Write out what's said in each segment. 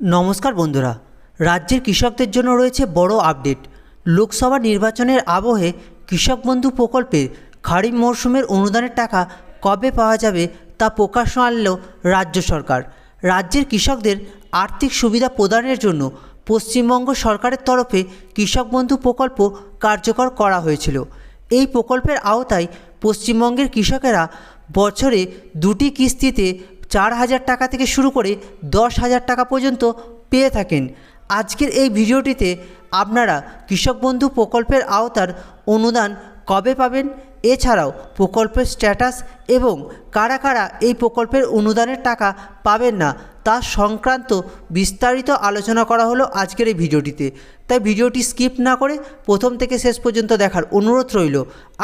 নমস্কার বন্ধুরা, রাজ্যের কৃষকদের জন্য রয়েছে বড় আপডেট। লোকসভা নির্বাচনের আবহে কৃষক বন্ধু প্রকল্পে খারিফ মরশুমের অনুদানের টাকা কবে পাওয়া যাবে তা প্রকাশ আনল রাজ্য সরকার। রাজ্যের কৃষকদের আর্থিক সুবিধা প্রদানের জন্য পশ্চিমবঙ্গ সরকারের তরফে কৃষক বন্ধু প্রকল্প কার্যকর করা হয়েছিল। এই প্রকল্পের আওতায় পশ্চিমবঙ্গের কৃষকেরা বছরে দুটি কিস্তিতে চার হাজার টাকা থেকে শুরু করে দশ হাজার টাকা পর্যন্ত পেয়ে থাকেন। আজকের এই ভিডিওটিতে আপনারা কৃষক বন্ধু প্রকল্পের আওতার অনুদান কবে পাবেন, এছাড়াও প্রকল্পের স্ট্যাটাস এবং কারা কারা এই প্রকল্পের অনুদানের টাকা পাবেন না তা সংক্রান্ত বিস্তারিত আলোচনা করা হলো আজকের এই ভিডিওটিতে। তাই ভিডিওটি স্কিপ না করে প্রথম থেকে শেষ পর্যন্ত দেখার অনুরোধ রইল।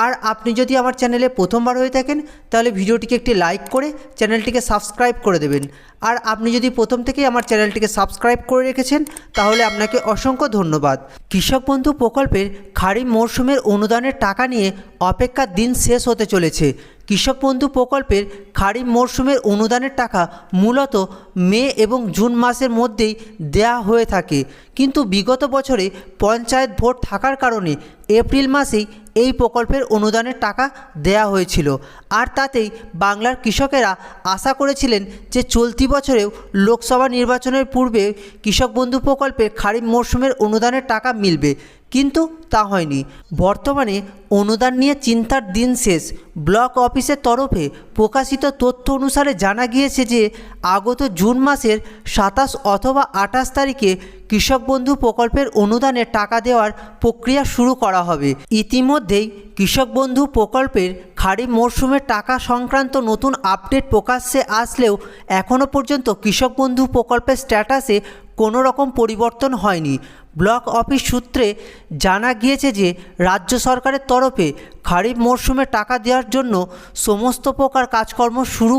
আর আপনি যদি আমার চ্যানেলে প্রথমবার হয়ে থাকেন, তাহলে ভিডিওটিকে একটি লাইক করে চ্যানেলটিকে সাবস্ক্রাইব করে দেবেন। আর আপনি যদি প্রথম থেকেই আমার চ্যানেলটিকে সাবস্ক্রাইব করে রেখেছেন, তাহলে আপনাকে অসংখ্য ধন্যবাদ। কৃষক বন্ধু প্রকল্পের খারিফ মরশুমের অনুদানের টাকা নিয়ে অপেক্ষার দিন শেষ হতে চলেছে। কৃষক বন্ধু প্রকল্পের খারিফ মরশুমের অনুদানের টাকা মূলত মে এবং জুন মাসের মধ্যেই দেয়া হয়ে থাকে। কিন্তু বিগত বছরে পঞ্চায়েত ভোট থাকার কারণে এপ্রিল মাসেই এই প্রকল্পের অনুদানের টাকা দেয়া হয়েছিল। আর তাতেই বাংলার কৃষকেরা আশা করেছিলেন যে চলতি বছরেও লোকসভা নির্বাচনের পূর্বে কৃষক বন্ধু প্রকল্পের খারিফ মরশুমের অনুদানের টাকা মিলবে। কিন্তু তা হয়নি। বর্তমানে অনুদান নিয়ে চিন্তার দিন শেষ। ব্লক অফিসের তরফে প্রকাশিত তথ্য অনুসারে জানা গিয়েছে যে, আগত জুন মাসের সাতাশ অথবা আঠাশ তারিখে কৃষক বন্ধু প্রকল্পের অনুদানে টাকা দেওয়ার প্রক্রিয়া শুরু করা হবে। ইতিমধ্যেই কৃষক বন্ধু প্রকল্পের খারিফ মরশুমের টাকা সংক্রান্ত নতুন আপডেট প্রকাশ্যে আসলেও এখনও পর্যন্ত কৃষক বন্ধু প্রকল্পের স্ট্যাটাসে কোনো রকম পরিবর্তন হয়নি। ব্লক অফিস সূত্রে জানা গিয়েছে যে, রাজ্য সরকারের তরফে খারিফ মরশুমে টাকা দেওয়ার জন্য সমস্ত প্রকার কাজকর্ম শুরু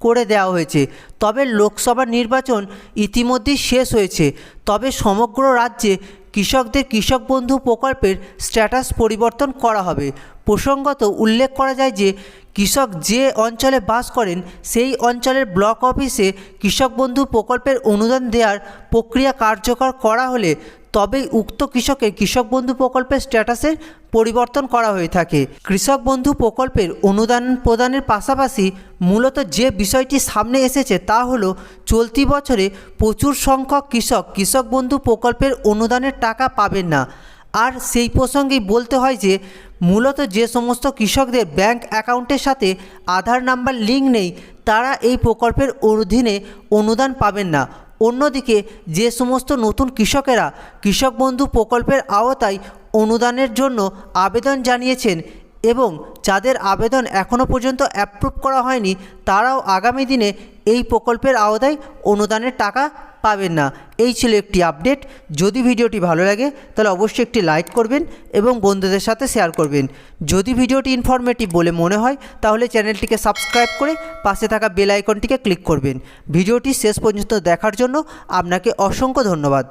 করে দেওয়া হয়েছে। তবে লোকসভা নির্বাচন ইতিমধ্যেই শেষ হয়েছে। তবে সমগ্র রাজ্যে কৃষকদের কৃষক বন্ধু প্রকল্পের স্ট্যাটাস পরিবর্তন করা হবে। প্রসঙ্গত উল্লেখ করা যায় যে, কৃষক যে অঞ্চলে বাস করেন, সেই অঞ্চলের ব্লক অফিসে কৃষক বন্ধু প্রকল্পের অনুদান দেওয়ার প্রক্রিয়া কার্যকর করা হলে তবেই উক্ত কৃষকের কৃষক বন্ধু প্রকল্পের স্ট্যাটাসের পরিবর্তন করা হয়ে থাকে। কৃষক বন্ধু প্রকল্পের অনুদান প্রদানের পাশাপাশি মূলত যে বিষয়টি সামনে এসেছে তা হলো, চলতি বছরে প্রচুর সংখ্যক কৃষক কৃষক বন্ধু প্রকল্পের অনুদানের টাকা পাবেন না। আর সেই প্রসঙ্গেই বলতে হয় যে, মূলত যে সমস্ত কৃষকদের ব্যাংক অ্যাকাউন্টের সাথে আধার নাম্বার লিঙ্ক নেই, তারা এই প্রকল্পের অধীনে অনুদান পাবেন না। অন্যদিকে যে সমস্ত নতুন কৃষকেরা কৃষক বন্ধু প্রকল্পের আওতায় অনুদানের জন্য আবেদন জানিয়েছেন এবং যাদের আবেদন এখনও পর্যন্ত অ্যাপ্রুভ করা হয়নি, তারাও আগামী দিনে এই প্রকল্পের আওতায় অনুদানের টাকা পাবেন না। এই ছিল একটি আপডেট যদি ভিডিওটি ভালো লাগে, তাহলে অবশ্যই একটি লাইক করবেন এবং বন্ধুদের সাথে শেয়ার করবেন। যদি ভিডিওটি ইনফরমেটিভ বলে মনে হয়, তাহলে চ্যানেলটিকে সাবস্ক্রাইব করে পাশে থাকা বেল আইকনটিকে ক্লিক করবেন। ভিডিওটি শেষ পর্যন্ত দেখার জন্য আপনাকে অসংখ্য ধন্যবাদ।